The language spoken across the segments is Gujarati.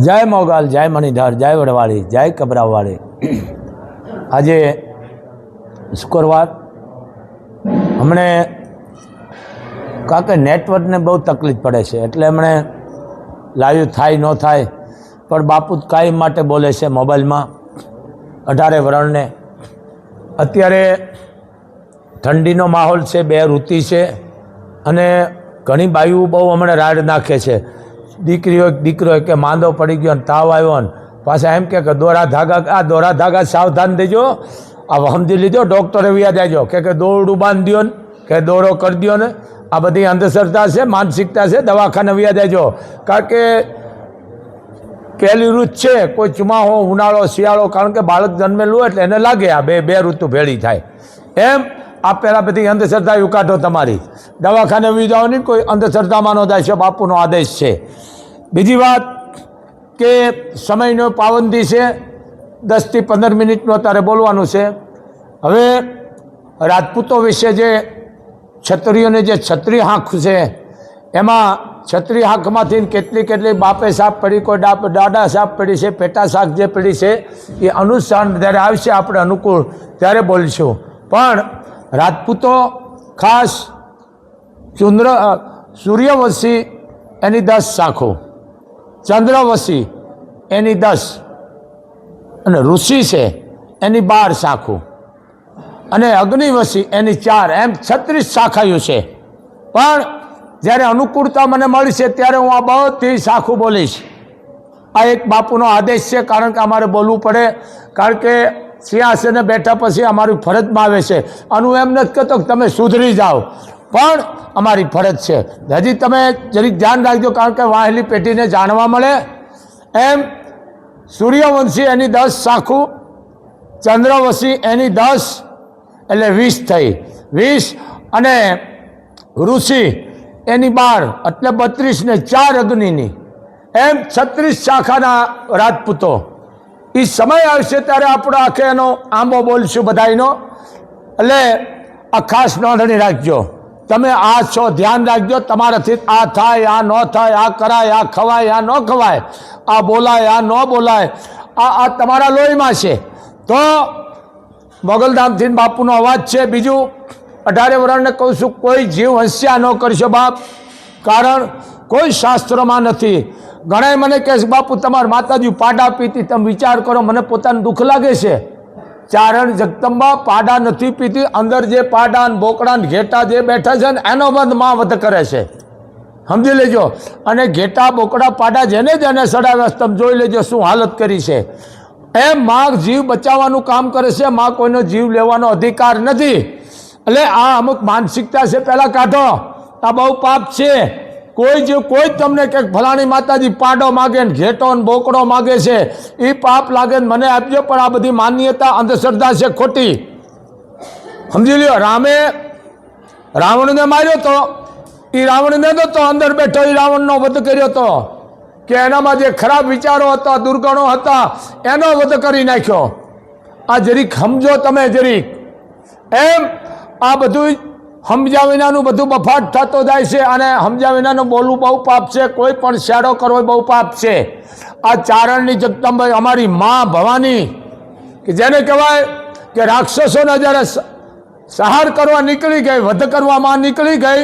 જય મોગલ, જય મણિધર, જય વડવાળી, જય કબરાવાળી. આજે શુક્રવાર. હમણે કારણ કે નેટવર્કને બહુ તકલીફ પડે છે, એટલે એમણે લાઈવ થાય, ન થાય, પણ બાપુ કાયમ માટે બોલે છે મોબાઈલમાં, અઢારે વરણને. અત્યારે ઠંડીનો માહોલ છે, બે ઋતુ છે, અને ઘણી બાયું બહુ હમણાં રાડ નાખે છે. દીકરીઓ દીકરો કે માંદો પડી ગયો ને તાવ આવ્યો ને પાછા એમ કે દોરા ધાગા, આ દોરા ધાગા સાવધાન દેજો. આ સમજી લીધો, ડૉક્ટરે વ્યા દેજો કે કે દોરડું બાંધી દો ને કે દોરો કરી દો ને આ બધી અંધશ્રદ્ધા છે, માનસિકતા છે, દવાખાને વ્યા દેજો કારણ કે પહેલી ઋતુ છે, કોઈ ચુમાહો, ઉનાળો, શિયાળો, કારણ કે બાળક જન્મેલું એટલે એને લાગે આ બે બે ઋતુ ભેળી થાય. એમ આ પહેલાં બધી અંધશ્રદ્ધા ઉકાઢો તમારી. દવાખાને વી જાઓ નહીં કોઈ અંધશ્રદ્ધામાં નો છે, બાપુનો આદેશ છે. બીજી વાત કે સમયનો પાબંદી છે, દસથી પંદર મિનિટનું અત્યારે બોલવાનું છે. હવે રાજપૂતો વિશે જે છત્રીઓને જે છત્રી હાંખ છે, એમાં છત્રી હાંખમાંથી કેટલી કેટલી બાપે સાપ પડી, કોઈ ડાપ, દાડા સાપ પડી છે, પેટા શાક જે પડી છે, એ અનુસાર જ્યારે આવશે આપણે અનુકૂળ ત્યારે બોલીશું. પણ રાજપૂતો ખાસ ચુંદ્ર સૂર્યવંશી એની દસ શાખો ચંદ્રવંશી એની દસ. અને ઋષિ છે, એની બાર શાખું. અને અગ્નિવશી એની ચાર. એમ છત્રીસ શાખાયું છે. પણ જ્યારે અનુકૂળતા મને મળી છે ત્યારે હું આ બધી શાખું બોલીશ. આ એક બાપુનો આદેશ છે, કારણ કે અમારે બોલવું પડે. કારણ કે સિંહાસને બેઠા પછી અમારી ફરજમાં આવે છે. અને હું એમ નથી કહેતો કે તમે સુધરી જાઓ. પણ અમારી ફરજ છે. હજી તમે જરીક ધ્યાન રાખજો, કારણ કે વાહેલી પેઢીને જાણવા મળે. એમ સૂર્યવંશી એની દસ શાખું ચંદ્રવંશી એની દસ, એટલે વીસ થઈ. વીસ અને ઋષિ એની બાર, એટલે બત્રીસ ને ચાર અગ્નિની. એમ છત્રીસ શાખાના રાજપૂતો. એ સમય આવશે ત્યારે આપણો આખે એનો આંબો બોલશું બધાયનો. એટલે આ ખાસ નોંધણી રાખજો. તમે આ છો, ધ્યાન રાખજો, તમારાથી આ થાય, આ ન થાય, આ કરાય, આ ખવાય, આ ન ખવાય, આ બોલાય, આ ન બોલાય, આ આ તમારા લોહીમાં છે. તો મોગલધામથી બાપુનો અવાજ છે. બીજું, અઢારે વર્ણને કહું છું, કોઈ જીવ હંસ્યા ન કરશો બાપ, કારણ કોઈ શાસ્ત્રોમાં નથી. ઘણાય મને કહે બાપુ, તમારા માતાજી પાડા પીતી તમે વિચાર કરો, મને પોતાનું દુઃખ લાગે છે. ચારણ જગદંબા પાડા નથી પીતી. અંદર જે પાડા બોકડા ને ઘેટા જે બેઠા છે ને, એનો બંધમાં વધ કરે છે. સમજી લેજો. અને ઘેટા, બોકડા, પાડા જેને જેને છે, તમે જોઈ લેજો શું હાલત કરી છે. એમ માં જીવ બચાવવાનું કામ કરે છે માં કોઈનો જીવ લેવાનો અધિકાર નથી. એટલે આ અમુક માનસિકતા છે, પહેલાં કાઢો. આ બહુ પાપ છે. કોઈ જે કોઈ તમને કે ફલાણી માતાજી પાડો માગે ને ઘેટો ને બોકડો માગે છે એ પાપ લાગે ને મને આપજો, પણ આ બધી માન્યતા અંધશ્રદ્ધા છે ખોટી. સમજી લ્યો, રામે રાવણને માર્યો તો એ રાવણને તો અંદર બેઠો એ રાવણનો વધ કર્યો તો. કે એનામાં જે ખરાબ વિચારો હતા, દુર્ગણો હતા, એનો વધ કરી નાખ્યો. આ જરીક સમજો તમે જરીક. એમ આ બધું સમજ્યા વિનાનું બધું બફાટ થતો જાય છે અને સમજ્યા વિનાનું બોલવું બહુ પાપ છે, કોઈ પણ શેડો કરવો બહુ પાપ છે. આ ચારણની જગદંબાઈ અમારી મા ભવાની, કે જેને કહેવાય કે રાક્ષસોને જ્યારે સહાર કરવા નીકળી ગઈ, વધ કરવામાં નીકળી ગઈ,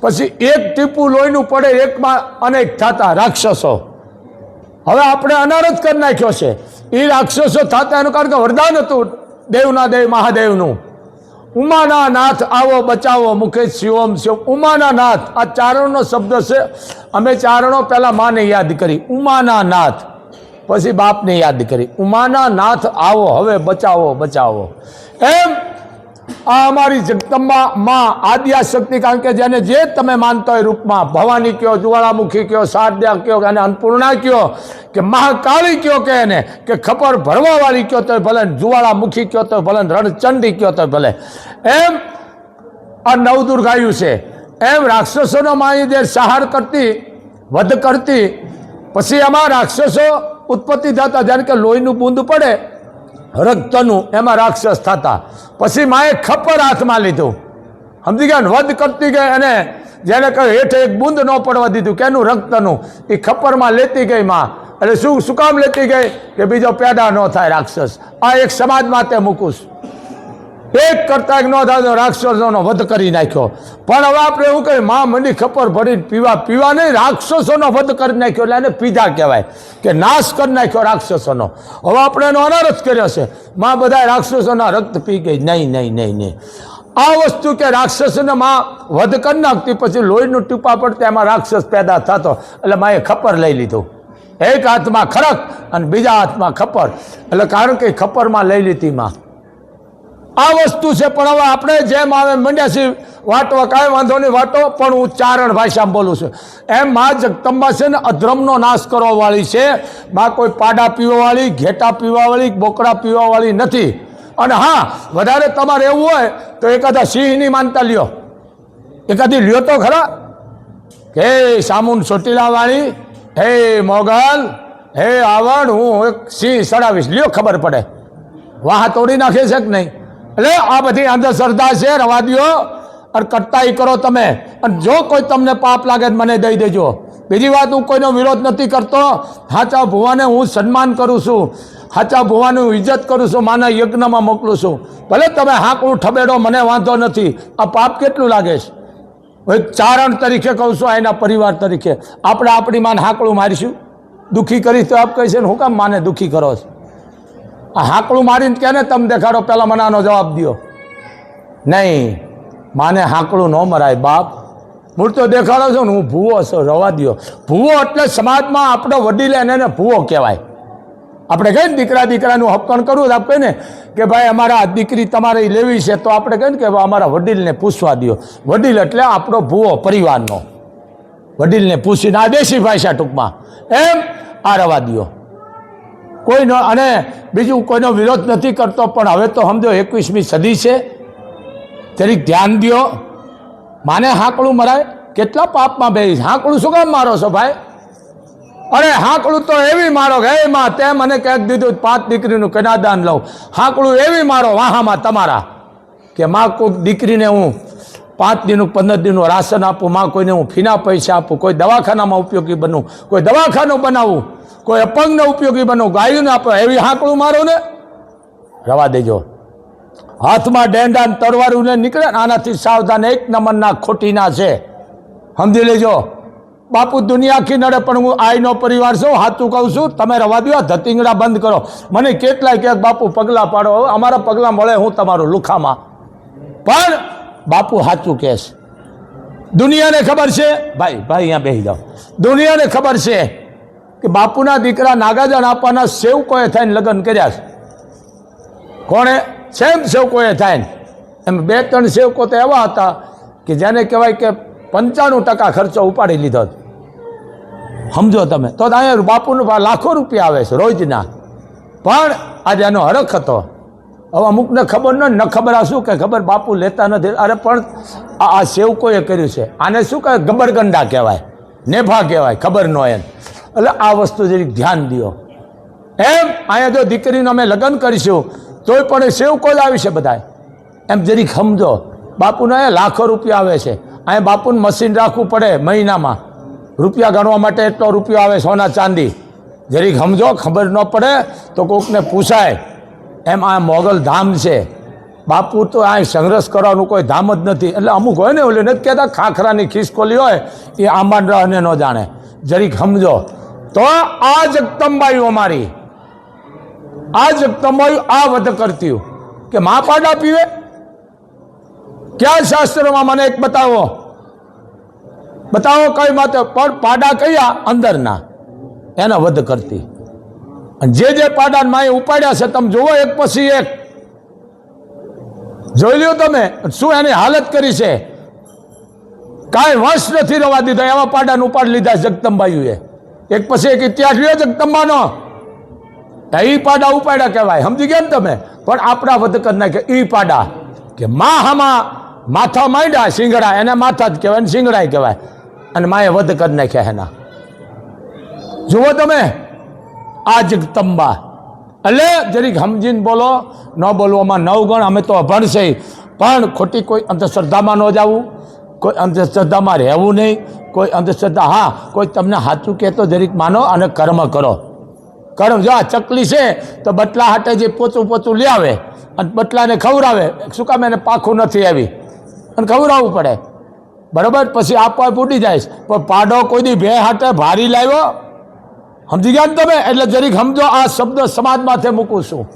પછી એક ટીપું લોહીનું પડે એકમાં અનેક થતા રાક્ષસો. હવે આપણે અનાર કરી નાખ્યો છે. એ રાક્ષસો થતા એનું કારણ કે વરદાન હતું દેવના દેવ, મહાદેવનું. ઉમાના નાથ આવો, બચાવો મુખે શિવમ શિવમ ઉમાના નાથ આ ચારણનો શબ્દ છે. અમે ચારણો પહેલા માને યાદ કરી. ઉમાના નાથ પછી બાપને યાદ કરી. ઉમાના નાથ આવો, હવે બચાવો બચાવો. એમ આ અમારી જગદંબા માં આદ્યાશક્તિ, કારણ કે જેને જે તમે માનતા હોય રૂપમાં, ભવાની કયો, જ્વાળામુખી કયો શારદ્યા કયો અને અન્નપૂર્ણા કયો, કે મહાકાળી કયો, કે એને, કે ખબર ભરવાવાળી કયો તો ભલે જ્વાળામુખી કયો તો ભલે રણચંડી કયો તો ભલે. એમ આ નવદુર્ગાયું છે. એમ રાક્ષસોનો જે સહાર કરતી, વધ કરતી, પછી એમાં રાક્ષસો ઉત્પત્તિ થતા, જાણે કે લોહીનું બૂંદ પડે રક્તનું એમાં રાક્ષસ થતા. પછી માએ ખપ્પર હાથમાં લીધું. સમજી ગયા વધ કરતી ગઈ અને જેને કહ્યું, હેઠે એક બૂંદ ન પડવા દીધું. કેનું રક્તનું? એ ખપ્પરમાં લેતી ગઈ માં. એટલે શું શું કામ લેતી ગઈ? કે બીજો પેદા ન થાય રાક્ષસ. આ એક સમાજ માટે મૂકું એક કરતા એક ન થાય રાક્ષસોનો વધ કરી નાખ્યો. પણ હવે આપણે એવું કહીએ, માં મંડી ખપર ભરી પીવા પીવા નહીં રાક્ષસોનો વધ કરી નાખ્યો. એટલે એને પીધા કહેવાય કે નાશ કરી નાખ્યો રાક્ષસોનો. હવે આપણે એનો અનારત કર્યો છે. માં બધા રાક્ષસોના રક્ત પી ગઈ. નહીં નહીં નહીં નહીં. આ વસ્તુ કે રાક્ષસને માં વધ કરી નાખતી, પછી લોહીનું ટીપા પડતા એમાં રાક્ષસ પેદા થતો. એટલે માએ ખપર લઈ લીધું. એક હાથમાં ખરક અને બીજા હાથમાં ખપર. એટલે કારણ કે ખપરમાં લઈ લીધી માં. આ વસ્તુ છે, પણ હવે આપણે જેમ આવે મંડ્યા છીએ વાટો કાંઈ વાંધો નહીં, વાટો, પણ હું ચારણ ભાષામાં બોલું છું. એમ મા જગદંબા છે ને, અધ્રમનો નાશ કરવાવાળી છે. મા કોઈ પાડા પીવા વાળી ઘેટા પીવાવાળી, બોકડા પીવાવાળી નથી. અને હા, વધારે તમારે એવું હોય, તો એકાદા સિંહની માનતા લ્યો. એકાદી લ્યો તો ખરા. કે સામુન ચોટીલાવાળી, હે મોગલ, હે આવણ, હું એક સિંહ સડાવીશ. લ્યો ખબર પડે. વાહ તોડી નાખે છે કે નહીં? એટલે આ બધી અંધશ્રદ્ધા છે, રવા દ્યો અને કરતાઈ કરો તમે. અને જો કોઈ તમને પાપ લાગે મને દઈ દેજો. બીજી વાત, હું કોઈનો વિરોધ નથી કરતો. હાચા ભુવાને હું સન્માન કરું છું. હાચા ભુવાનું ઇજ્જત કરું છું, માના યજ્ઞમાં મોકલું છું. ભલે તમે હાંકડું ઠબેડો, મને વાંધો નથી. આ પાપ કેટલું લાગે છે? ચારણ તરીકે કહું છું એના પરિવાર તરીકે. આપણે આપણી માને હાંકડું મારીશું. દુઃખી કરીશ તો આપ કહીશ હું કામ માને દુઃખી કરો છો? આ હાંકડું મારીને કેને તમે દેખાડો પહેલાં મને આનો જવાબ દો નહીં, માને હાંકડું ન મરાય, બાપ. મૂળ તો દેખાડો છો ને, હું ભૂવો છું, રવા દ્યો. ભૂવો એટલે સમાજમાં આપણો વડીલ એને ભૂવો કહેવાય. આપણે કહીએ ને, દીકરા દીકરાનું હપકણ કરવું તો આપણે ને, કે ભાઈ, અમારા દીકરી તમારે લેવી છે, તો આપણે કહીએ ને કે અમારા વડીલને પૂછવા દો વડીલ એટલે આપણો ભૂવો પરિવારનો. વડીલને પૂછીને, આ દેશી ભાષા ટૂંકમાં, એમ આ રવા દ્યો. કોઈનો અને બીજું કોઈનો વિરોધ નથી કરતો, પણ હવે તો સમજો એકવીસમી સદી છે. જરીક ધ્યાન દ્યો. માને હાંકડું મરાય? કેટલા પાપમાં બે હાંકડું શું કામ મારો છો ભાઈ? અરે હાંકડું તો એવી મારો કે હે માં, તે મને ક્યાંક દીધું, પાંચ દીકરીનું કનાદાન લઉં. હાંકડું એવી મારો વાહામાં તમારા કે, માં કોઈક દીકરીને હું પાંચ દિનનું, પંદર દિનનું રાશન આપું, માં કોઈને હું ફીના પૈસા આપું, કોઈ દવાખાનામાં ઉપયોગી બનવું કોઈ દવાખાનું બનાવું. કોઈ અપંગને ઉપયોગી બનવું ગાયોને આપો, એવી હાંકડું મારો ને. રવા દેજો. હાથમાં ડેંડા તરવારું ને નીકળે આનાથી સાવધાન એક નંબરના ખોટીના છે. સમજી લેજો. બાપુ દુનિયા આખી નડે, પણ હું આઈનો પરિવાર છું, હાથું કહું છું, તમે રવા દો ધતિંગડા બંધ કરો. મને કેટલાય ક્યાંક બાપુ પગલાં પાડો અમારા પગલાં મળે હું તમારું લુખામાં. પણ બાપુ સાચું કહેશ. દુનિયાને ખબર છે? ભાઈ ભાઈ અહીંયા બેસી જાઓ. દુનિયાને ખબર છે કે બાપુના દીકરા નાગાજણ આપવાના સેવકોએ થઈને લગ્ન કર્યા છે. કોણે? સેમ સેવકોએ થાય ને એમ બે ત્રણ સેવકો તો એવા હતા કે જેને કહેવાય કે પંચાણું ટકા ખર્ચો ઉપાડી લીધો. સમજો તમે? તો અહીંયા બાપુનું લાખો રૂપિયા આવે છે રોજના. પણ આજે એનો હરખ હતો. હવે અમુકને ખબર ન ખબર આ શું કે ખબર બાપુ લેતા નથી. અરે પણ આ સેવકોએ કર્યું છે. આને શું કહે ગબરગંડા કહેવાય. નેભા કહેવાય. ખબર ન એમ એટલે આ વસ્તુ જરીક ધ્યાન દો એમ અહીંયા જો દીકરીનું અમે લગ્ન કરીશું, તોય પણ એ સેવકો જ આવી છે બધા એમ જરીક સમજો, બાપુને લાખો રૂપિયા આવે છે. અહીંયા બાપુને મશીન રાખવું પડે મહિનામાં. રૂપિયા ગણવા માટે એટલો રૂપિયો આવે સોના ચાંદી. જરીક સમજો, ખબર ન પડે તો કોકને પૂછાય, એમ આ મોગલ ધામ છે? બાપુ તો આ સંઘર્ષ કરવાનું કોઈ ધામ જ નથી. એટલે અમુક હોય ને, ઓલે નથી કહેતા, ખાખરાની ખિસકોલી હોય, એ આંબાન રહને ન જાણે. જરીક સમજો તો આ જગદંબાઈ અમારી. આ જગદંબાઈ આ વધ કરતી કે મા પાડા પીવે? ક્યાં શાસ્ત્રોમાં મને એક બતાવો? બતાવો કઈ માતે પણ પાડા કયા? અંદરના. એના વધ કરતી. જે જે પાડા માએ ઉપાડ્યા છે, તમે જુઓ એક પછી એક. જોઈ લ્યો તમે, શું એની હાલત કરી છે? કાંઈ વંશ નથી રવા દીધા, એવા પાડાને ઉપાડ લીધા જગદંબાયુએ એક પછી એક ઇતિહાસ રહ્યો જગદંબાનો એ પાડા ઉપાડા કહેવાય. સમજી ગયા ને તમે? પણ આપણા વધ કરી નાખે ઈ પાડા. કે મા હામાં માથા માંડ્યા શિંગડા. એને માથા જ કહેવાય ને સિંગડાય કહેવાય. અને માએ વધ કરી નાખ્યા એના. જુઓ તમે? આ જગતંબા એટલે જરીક સમજીને બોલો, ન બોલવામાં નવ ગણ, અમે તો અભણ પણ ખોટી કોઈ અંધશ્રદ્ધામાં ન જવું. કોઈ અંધશ્રદ્ધામાં રહેવું નહીં, કોઈ અંધશ્રદ્ધા, હા, કોઈ તમને સાચું કહેતો જરીક માનો અને કર્મ કરો. કર્મ જો આ ચકલી છે, તો બટલા હાટે જે પોચું પોચું લઈ આવે અને બટલાને ખવડાવે, શું કામ એને પાખું નથી આવી? અને ખવડાવવું પડે. બરાબર? પછી આપવા ફૂટી જાય પણ પાડો કોઈની ભે હાટે ભારી લાવ્યો? સમજી ગયા ને તમે? એટલે જરીક સમજો, આ શબ્દ સમાજ માથે મૂકું છું.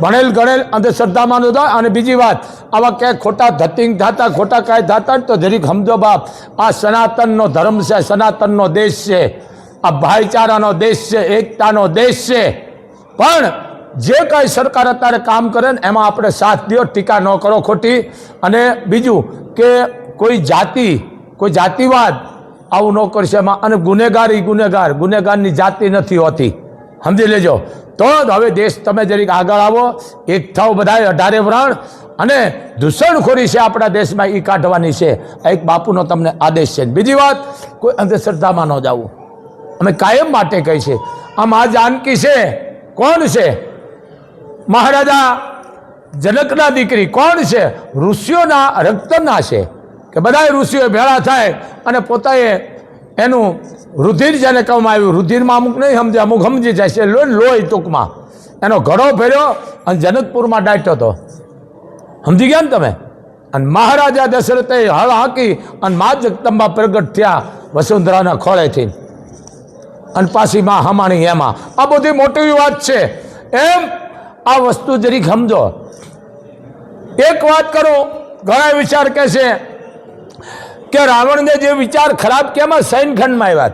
ભણેલ, ગણેલ અંધશ્રદ્ધામાં નહોતા અને બીજી વાત, આવા ક્યાંય ખોટા ધતિંગ થતા ખોટા કાંઈ થતા તો જરીક સમજો બાપ, આ સનાતનનો ધર્મ છે, સનાતનનો દેશ છે. આ ભાઈચારાનો દેશ છે, એકતાનો દેશ છે. પણ જે કાંઈ સરકાર અત્યારે કામ કરે ને, એમાં આપણે સાથ દો ટીકા ન કરો ખોટી. અને બીજું કે કોઈ જાતિ, કોઈ જાતિવાદ આવું ન કરશે એમાં. અને ગુનેગાર એ ગુનેગાર, ગુનેગારની જાતિ નથી હોતી. સમજી લેજો. તો જ હવે દેશ તમે જરીક આગળ આવો, એક થાવ બધાય અઢારે વ્રણ, અને દૂષણખોરી છે આપણા દેશમાં એ કાઢવાની છે. આ એક બાપુનો તમને આદેશ છે. બીજી વાત, કોઈ અંધશ્રદ્ધામાં ન જવું. અમે કાયમ માટે કહી છે. આમ આ જાનકી છે, કોણ છે? મહારાજા જનકના દીકરી કોણ છે? ઋષિઓના રક્તના છે. કે બધા ઋષિઓ ભેળા થાય અને પોતાએ એનું રુધિર જેને કહેવામાં આવ્યું, રુધિરમાં અમુક નહીં સમજે, અમુક સમજી જાય છે. લોહી લોહી ટૂંકમાં. એનો ઘડો ફેર્યો અને જનકપુરમાં ડાટ્યો હતો સમજી ગયા ને તમે? અને મહારાજા દશરથે હળ હાંકી અને મા જગદંબા પ્રગટ થયા વસુંધરાના ખોળેથી. અને પાછી માં હમાણી એમાં આ બધી મોટી વાત છે. એમ આ વસ્તુ જરીક સમજો. એક વાત કરું, ઘણા વિચાર કહે છે કે રાવણને જે વિચાર ખરાબ કેમાં સૈનખંડમાં આવ્યા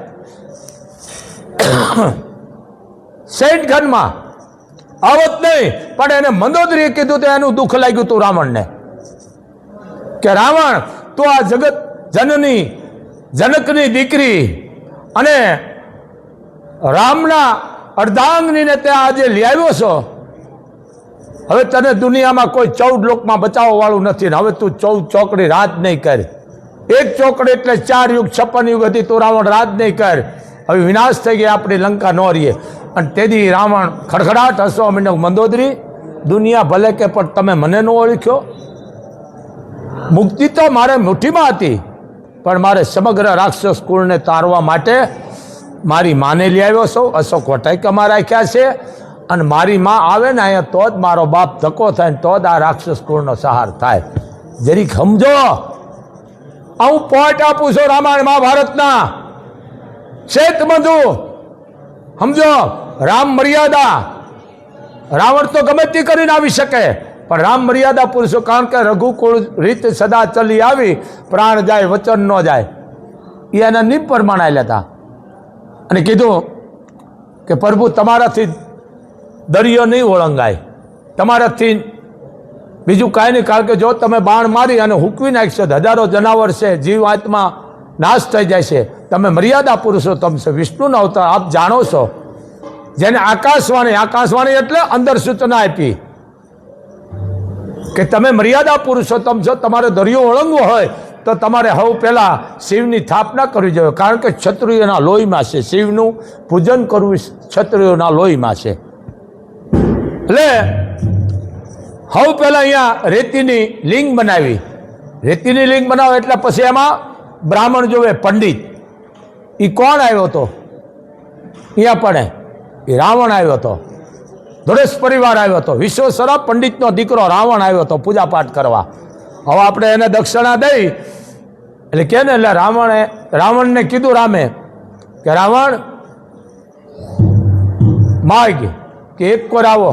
સૈનખંડમાં આવત નહીં, પણ એને મંદોદરીએ કીધું તો એનું દુઃખ લાગ્યું હતું રાવણને. કે રાવણ, તો આ જગત જનની, જનકની દીકરી અને રામના અર્ધાંગનીને ત્યાં આજે લ્યાવ્યો છો. હવે તને દુનિયામાં કોઈ ચૌદ લોકમાં બચાવવાવાળું નથી ને હવે તું ચૌદ ચોકડી રાત નહીં કર. એક ચોકડ એટલે ચાર યુગ, છપ્પન યુગ હતી, તો રાવણ રાજ નહીં કર. હવે વિનાશ થઈ ગયા, આપણી લંકા ન રહીએ. અને તેથી રાવણ ખડખડાટ હસવા માંડ્યો મંદોદરી, દુનિયા ભલે કે, પણ તમે મને ન ઓળખ્યો. મુક્તિ તો મારે મુઠ્ઠીમાં હતી, પણ મારે સમગ્ર રાક્ષસ કુળને તારવા માટે મારી માને લઈ આવ્યો છું. અશોક વટાઈ રાખ્યા છે. અને મારી માં આવે ને અહીંયા તો જ મારો બાપ ધક્કો થાય ને તો જ આ રાક્ષસ કુળનો સહાર થાય. જરીક સમજો હું પોઈન્ટ આપું છું રામાયણ મહાભારતના. ચેત બંધુ, સમજો, રામ મર્યાદા. રાવણ તો ગમે તે કરીને આવી શકે, પણ રામ મર્યાદા પુરુષો કારણ કે રઘુકુળ રીત સદા ચલી આવી, પ્રાણ જાય, વચન ન જાય. એ એના નિપ પ્રમાણ આવેલા હતા. અને કીધું કે પ્રભુ, તમારાથી દરિયો નહીં ઓળંગાય. તમારાથી બીજું કાંઈ નહીં, કારણ કે જો તમે બાણ મારી અને હુકવી નાખશો તો હજારો જનાવર છે, જીવ આત્મા નાશ થઈ જાય છે. તમે મર્યાદા પુરુષોત્તમ છો વિષ્ણુના અવતાર આપ જાણો છો. જેને આકાશવાણી આકાશવાણી એટલે અંદર સૂચના આપી. કે તમે મર્યાદા પુરુષોત્તમ છો તમારે દરિયો ઓળંગવો હોય, તો તમારે હવ પહેલાં શિવની સ્થાપના કરવી જોઈએ. કારણ કે ક્ષત્રિયોના લોહીમાં છે. શિવનું પૂજન કરવું ક્ષત્રિયોના લોહીમાં છે. એટલે હવે પહેલાં અહીંયા રેતીની લિંગ બનાવી. રેતીની લિંગ બનાવો એટલે પછી એમાં બ્રાહ્મણ જોવે પંડિત. એ કોણ આવ્યો હતો અહીંયા પણ એ. રાવણ આવ્યો હતો ધોળેશ પરિવાર આવ્યો હતો વિશ્વેશ્વરા પંડિતનો દીકરો રાવણ આવ્યો હતો પૂજાપાઠ કરવા. હવે આપણે એને દક્ષિણા દઈ. એટલે કે ને, એટલે રાવણે, રાવણને કીધું રામે કે, રાવણ માગ કે એક કોર આવો.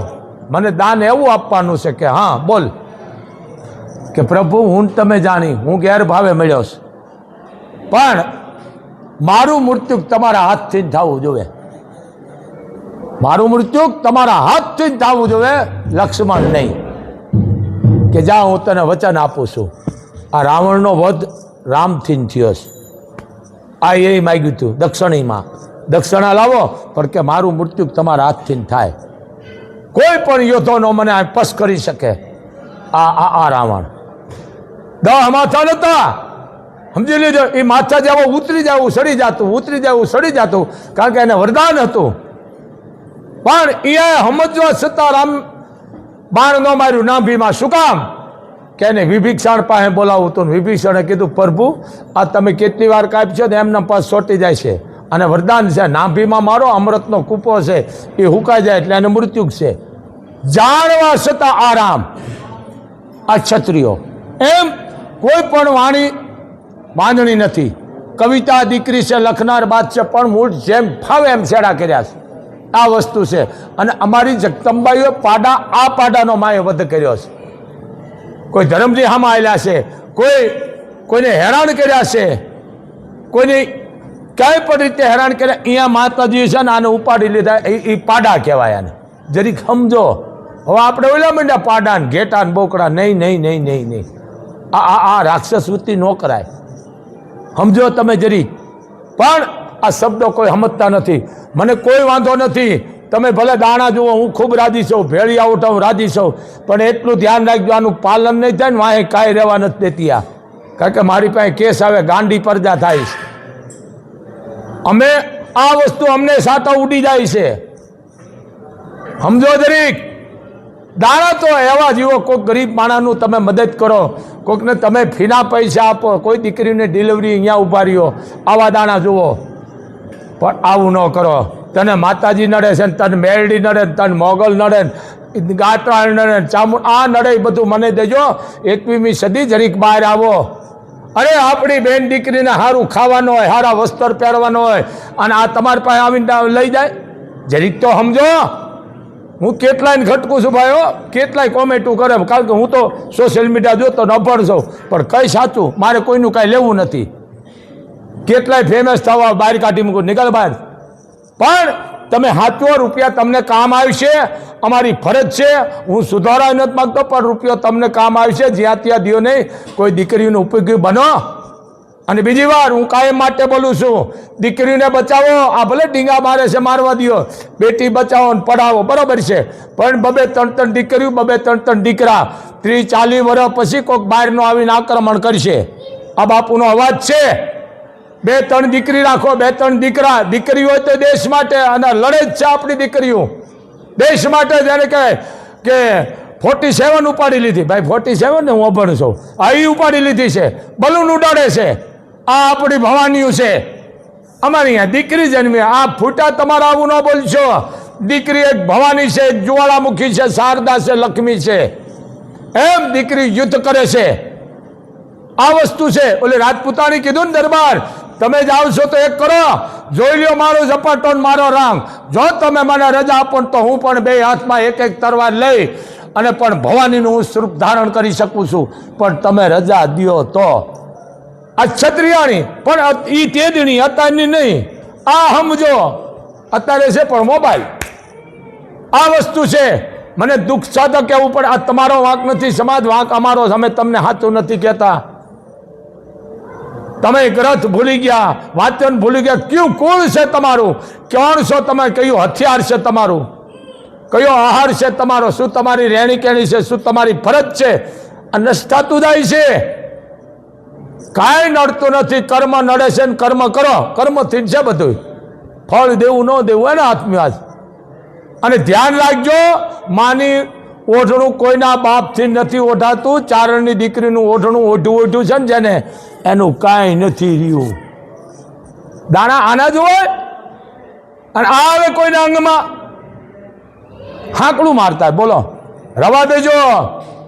મને દાન એવું આપવાનું છે કે, હા, બોલ. કે, પ્રભુ, હું તમે જાણી, હું ગેરભાવે મળ્યો છું. પણ મારું મૃત્યુ તમારા હાથથી જ થવું જોઈએ મારું મૃત્યુ તમારા હાથથી જ થવું જોઈએ લક્ષ્મણ નહીં. કે, જા, હું તને વચન આપું છું. આ રાવણનો વધ રામથી જ થયો છે. આ એ માગ્યું હતું દક્ષિણીમાં. દક્ષિણા લાવો, પણ કે મારું મૃત્યુ તમારા હાથથી થાય. કોઈ પણ યોદ્ધોનો મને પસ કરી શકે. આ આ આ રાવણ. દહ માથા નતા સમજી લીધો? એ માથા જેવો ઉતરી જવું, સડી જતું, ઉતરી જવું, સડી જતું. કારણ કે એને વરદાન હતું. પણ એ સમજવા છતાં રામ બાણ ન માર્યું, નાભીમાં શું કામ? કે એને વિભીક્ષણ પાસે બોલાવું હતું વિભીષણે કીધું, પ્રભુ, આ તમે કેટલી વાર કાપ છો ને એમના પાસ સોટી જાય છે. અને વરદાન છે. નાભીમાં મારો અમૃતનો કૂપો છે. એ હુકાઈ જાય એટલે એને મૃત્યુ છે. જાણવા છતાં આરામ. આ ક્ષત્રિયો. એમ કોઈ પણ વાણી બાંધણી નથી. કવિતા દીકરી છે, લખનાર બાદ છે પણ મૂળ જેમ ફાવે એમ છેડા કર્યા છે. આ વસ્તુ છે. અને અમારી જગદંબાઈઓ પાડા, આ પાડાનો માએ વધ કર્યો છે. કોઈ ધર્મથી હામાં આવેલા છે. કોઈ કોઈને હેરાન કર્યા છે. કોઈને ક્યાંય પણ રીતે હેરાન કરે, અહીંયા માતાજી છે ને આને ઉપાડી લીધા, એ પાડા કહેવાય આને. જરીક સમજો, હવે આપણે ઓલા માંડ્યા પાડા ને, ઘેટા ને, બોકડા, નહીં નહીં નહીં નહીં નહીં. આ આ આ રાક્ષસ વૃત્તિ ન કરાય. સમજો તમે જરી પણ આ શબ્દો કોઈ સમજતા નથી. મને કોઈ વાંધો નથી. તમે ભલે દાણા જુઓ, હું ખૂબ રાજી છું, ભેળિયા હું રાજી છું. પણ એટલું ધ્યાન રાખજો, આનું પાલન નહીં થાય ને, વાંહે કાંઈ રહેવા નથી દેતી આ. કારણ કે મારી પાસે કેસ આવે, ગાંડી પરજા થાય છે. અમે આ વસ્તુ અમને સાતા ઉડી જાય છે. સમજો જરીક. દાણા તો એવા જીવો કોઈક ગરીબ માણાનું તમે મદદ કરો. કોઈકને તમે ફીના પૈસા આપો. કોઈ દીકરીને ડિલિવરી અહીંયા ઊભા રહ્યો. આવા દાણા જુઓ. પણ આવું ન કરો. તને માતાજી નડે છે તને મેરડી નડે તને મોગલ નડે ગાટરા નડે ચામુ આ નડે બધું મને દેજો. એકવીમી સદી જરીક બહાર આવો. અરે આપણી બેન દીકરીને સારું ખાવાનું હોય સારા વસ્ત્ર પહેરવાનું હોય અને આ તમારી પાસે આવીને લઈ જાય? જરીક તો સમજો. હું કેટલાય ઘટકું છું ભાઈઓ? કેટલાય કોમેન્ટું કરે. કારણ કે હું તો સોશિયલ મીડિયા જોતો નભણ છું. પણ કંઈ સાચું? મારે કોઈનું કાંઈ લેવું નથી. કેટલાય ફેમસ થવા બહાર કાઢી મૂકું. નીકળ બહાર. પણ તમે સાચો રૂપિયા તમને કામ આવશે અમારી ફરજ છે, હું સુધારા નથી માગતો, પણ રૂપિયો તમને કામ આવશે, જ્યાં ત્યાં દિયો નહીં, કોઈ દીકરીનો ઉપયોગી બનો. અને બીજી વાર હું કાયમ માટે બોલું છું, દીકરીને બચાવો, આ ભલે ડીંગા મારે છે, મારવા દો બેટી બચાવો ને પઢાવો, બરાબર છે. પણ બબે ત્રણ ત્રણ દીકરીઓ, બબે ત્રણ ત્રણ દીકરા. ત્રીસ, ચાલીસ વર્ષ પછી કોઈક બહારનો આવીને આક્રમણ કરશે. આ બાપુનો અવાજ છે. બે ત્રણ દીકરી રાખો, બે ત્રણ દીકરા. દીકરી હોય તો દેશ માટે અને લડે જ છે આપણી દીકરીઓ. દેશ માટે જ્યારે કહે કે ફોર્ટી સેવન ઉપાડી લીધી. ભાઈ ફોર્ટી સેવન ને હું અભણ છું. આ એ ઉપાડી લીધી છે. બલૂન ઉડાડે છે. આ આપણી ભવાનીઓ છે. અમારી અહીંયા દીકરી જન્મી. આ ફૂટા તમારા આવું ન બોલશો. દીકરી એક ભવાની છે જ્વાળામુખી છે, શારદા છે, લક્ષ્મી છે. એમ દીકરી યુદ્ધ કરે છે. આ વસ્તુ છે. ઓલે રાજપૂતાણી કીધું ને દરબાર તમે જાઓ છો તો એક કરો. જોઈ લ્યો મારો ઝપાટો મારો રામ જો તમે મને રજા આપો તો હું પણ બે હાથમાં એક એક તરવાર લઈ અને પણ ભવાનીનું હું સ્વરૂપ ધારણ કરી શકું છું. પણ તમે રજા દ્યો તો. આ ક્ષત્રિયાણી પણ ઈ તેદની અત્યારની નહીં. આ સમજો અત્યારે છે પણ મોબાઈલ. આ વસ્તુ છે. મને દુઃખ સાધક કહેવું પણ આ તમારો વાંક નથી. સમાજ વાંક અમારો અમે તમને સાચું નથી કહેતા. તમે ગ્રંથ ભૂલી ગયા, વાચન ભૂલી ગયા, કયું કોણ છે તમારું? કોણ છો તમે? કયું હથિયાર છે તમારું? કયો આહાર છે તમારો? શું તમારી રહેણી કેણી છે? શું તમારી ફરજ છે? આ નષ્ટાતું જાય છે. કાંઈ નડતું નથી, કર્મ નડે છે ને કર્મ કરો. કર્મથી જ છે બધું. ફળ દેવું, ન દેવું, એને આત્મવાસ અને ધ્યાન રાખજો, માની ઓઢણું કોઈના બાપથી નથી ઓઢાતું. ચારણની દીકરીનું ઓઢણું ઓઢું ઓઢું છે ને જેને એનું કાંઈ નથી રહ્યું. દાણા આના જ હોય અને આ આવે કોઈના અંગમાં? હાંકડું મારતા બોલો. રવા દેજો.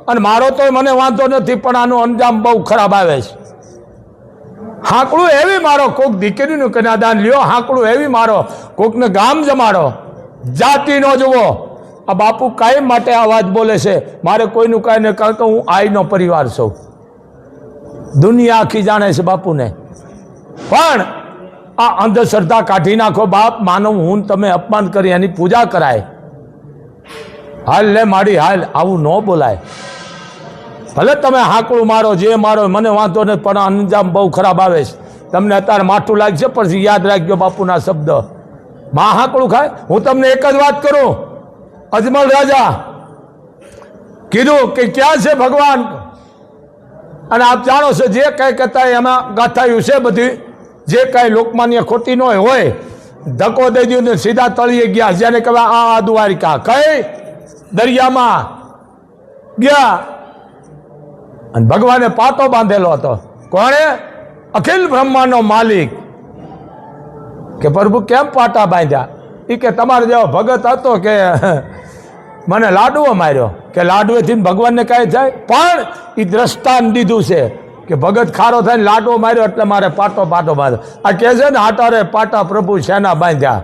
અને મારો તો મને વાંધો નથી, પણ આનું અંજામ બહુ ખરાબ આવે છે. હાંકડું એવી મારો. કોક દીકરીનું કન્યાદાન લ્યો. હાંકડું એવી મારો. કોકને ગામ જમાડો. જાતિ ન જુઓ. આ બાપુ કાયમ માટે આ વાત બોલે છે. મારે કોઈનું કાંઈ નહીં કારણ કે હું આઈનો પરિવાર છું. દુનિયા આખી જાણે છે બાપુને. પણ આ અંધશ્રદ્ધા કાઢી નાખો બાપ માનવ હું તમે અપમાન કરી એની પૂજા કરાય. હાલ લે માડી, હાલ, આવું ન બોલાય. ભલે તમે હાકડું મારો, જે મારો, મને વાંધો નથી પણ અંજામ બહુ ખરાબ આવે છે. તમને અત્યારે માઠું લાગશે, પછી યાદ રાખજો બાપુના શબ્દ. માં હાકડું ખાય? હું તમને એક જ વાત કરું. અજમલ રાજા કીધું કે, ક્યાં છે ભગવાન? અને આપ જાણો છો જે કંઈ કહેતા એમાં ગાથાયું છે બધી, જે કાંઈ લોકમાન્ય ખોટી ન હોય ધક્કો દઈ દઉં ને સીધા તળીએ ગયા, જેને કહેવાય આ આ દ્વારિકા કઈ? દરિયામાં ગયા. અને ભગવાને પાટો બાંધેલો હતો. કોણે? અખિલ બ્રહ્માંડનો માલિક. કે પ્રભુ કેમ પાટા બાંધ્યા? એ કે તમારો જેવો ભગત હતો કે, મને લાડવો માર્યો. કે લાડવેથી ભગવાનને કાંઈ થાય પણ એ દ્રષ્ટાંત દીધું છે કે ભગત ખારો થાય ને લાડવો માર્યો એટલે મારે પાટો પાટો બાંધો આ કહે છે ને, હાટારે પાટા પ્રભુ શેના બાંધ્યા?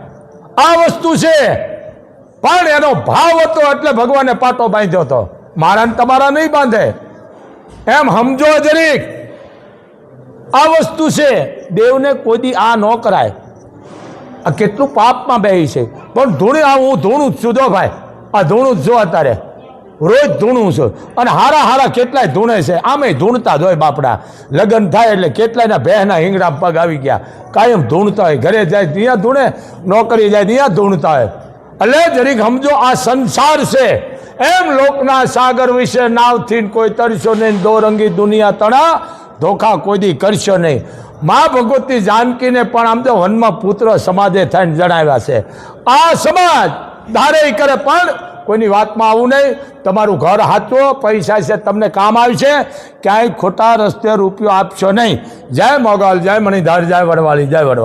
આ વસ્તુ છે. પણ એનો ભાવ હતો એટલે ભગવાને પાટો બાંધ્યો હતો. મારા તમારા નહીં બાંધે. એમ સમજો જરીક. આ વસ્તુ છે. દેવને કોઈ આ ન કરાય. આ કેટલું પાપમાં બેહી છે. પણ ધૂણી, આ હું ધૂણું જ છું જો ભાઈ. આ ધૂણું જ જો અત્યારે. રોજ ધૂણું છું. અને હારા હારા કેટલાય ધૂણે છે. આમે ધૂણતા જ હોય બાપડા. લગ્ન થાય એટલે કેટલાયના બહેના હિંગડા પગ આવી ગયા. કાયમ ધૂણતા હોય. ઘરે જાય ત્યાં ધૂણે. નોકરી જાય ત્યાં ધૂણતા હોય. એટલે જરીક સમજો, આ સંસાર છે. એમ લોકના સાગર વિશે નાવથી કોઈ તરશો નહીં. દોરંગી દુનિયા તણા. ધોખા કોઈ કરશો નહીં. મા ભગવતી જાનકીને પણ આમ તો વનમાં પુત્ર સમાજે થઈને જણાવ્યા છે. આ સમાજ ધારે કરે પણ કોઈની વાતમાં આવું નહીં. તમારું ઘર હાચવો, પૈસા છે, તમને કામ આવશે ક્યાંય ખોટા રસ્તે રૂપિયો આપશો નહીં. જય મોગલ, જય મણિધાર, જય વડવાળી જય વડવાળી.